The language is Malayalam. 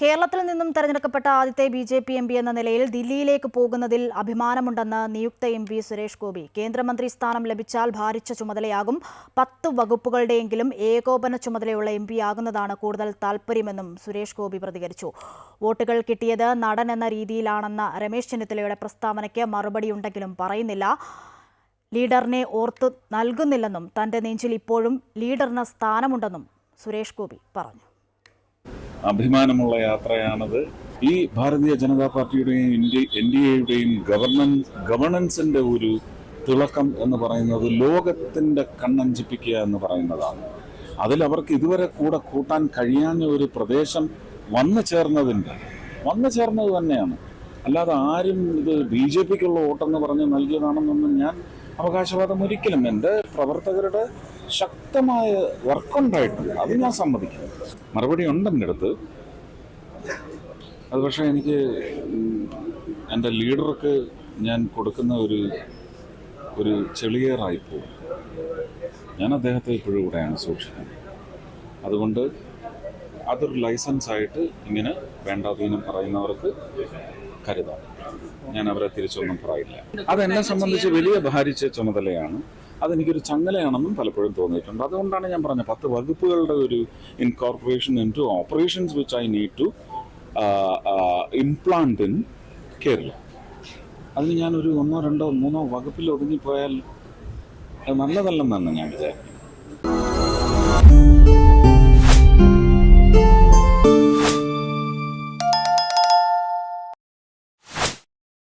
കേരളത്തിൽ നിന്നും തെരഞ്ഞെടുക്കപ്പെട്ട ആദ്യത്തെ B J P M P എന്ന നിലയിൽ ദില്ലിയിലേക്ക് പോകുന്നതിൽ അഭിമാനമുണ്ടെന്ന് നിയുക്ത എം പി സുരേഷ് ഗോപി. കേന്ദ്രമന്ത്രി സ്ഥാനം ലഭിച്ചാൽ ഭാരിച്ച ചുമതലയാകും പത്ത് വകുപ്പുകളുടെയെങ്കിലും ഏകോപന ചുമതലയുള്ള എം ആകുന്നതാണ് കൂടുതൽ താൽപ്പര്യമെന്നും സുരേഷ് ഗോപി പ്രതികരിച്ചു. വോട്ടുകൾ കിട്ടിയത് നടൻ എന്ന രീതിയിലാണെന്ന രമേശ് ചെന്നിത്തലയുടെ പ്രസ്താവനയ്ക്ക് മറുപടിയുണ്ടെങ്കിലും പറയുന്നില്ല. ലീഡറിനെ ഓർത്ത് നൽകുന്നില്ലെന്നും തന്റെ നെഞ്ചിൽ ഇപ്പോഴും ലീഡറിന് സ്ഥാനമുണ്ടെന്നും സുരേഷ് ഗോപി പറഞ്ഞു. അഭിമാനമുള്ള യാത്രയാണത്. ഈ ഭാരതീയ ജനതാ പാർട്ടിയുടെയും ഇന്ത്യ എൻ ഡി എയുടെയും ഗവർണൻസ് ഗവർണൻസിന്റെ ഒരു തിളക്കം എന്ന് പറയുന്നത് ലോകത്തിന്റെ കണ്ണഞ്ചിപ്പിക്കുക എന്ന് പറയുന്നതാണ്. അതിൽ അവർക്ക് ഇതുവരെ കൂടെ കൂട്ടാൻ കഴിയാഞ്ഞ ഒരു പ്രദേശം വന്നു ചേർന്നതിന്റെ വന്നു ചേർന്നത് തന്നെയാണ്. അല്ലാതെ ആരും ഇത് ബി ജെ പിക്കുള്ള വോട്ടെന്ന് പറഞ്ഞ് നൽകിയതാണെന്നൊന്നും ഞാൻ അവകാശവാദം ഒരിക്കലും എന്റെ പ്രവർത്തകരുടെ ശക്തമായ വർക്കുണ്ടായിട്ടുണ്ട്. അത് ഞാൻ സമ്മതിക്കുന്നു. മറുപടി ഉണ്ട് എന്റെ അടുത്ത്. അത് പക്ഷേ എനിക്ക് എന്റെ ലീഡർക്ക് ഞാൻ കൊടുക്കുന്ന ഒരു ഒരു ചെളിയേറായി പോകും. ഞാൻ അദ്ദേഹത്തെ ഇപ്പോഴും കൂടെയാണ് സൂക്ഷിക്കുന്നത്. അതുകൊണ്ട് അതൊരു ലൈസൻസ് ആയിട്ട് ഇങ്ങനെ വേണ്ടാതീനം പറയുന്നവർക്ക് കരുതാം ഞാൻ അവരെ തിരിച്ചൊന്നും പറയില്ല. അതെന്നെ സംബന്ധിച്ച് വലിയ ഭാരിച്ച ചുമതലയാണ്. അതെനിക്കൊരു ചങ്ങലയാണെന്നും പലപ്പോഴും തോന്നിയിട്ടുണ്ട്. അതുകൊണ്ടാണ് ഞാൻ പറഞ്ഞത് പത്ത് വകുപ്പുകളുടെ ഒരു incorporation into operations which I need to implant in Kerala അതിന് ഞാനൊരു ഒന്നോ രണ്ടോ മൂന്നോ വകുപ്പിൽ ഒതുങ്ങിപ്പോയാൽ നല്ലതല്ലെന്നാണ് ഞാൻ വിചാരിക്കുന്നത്.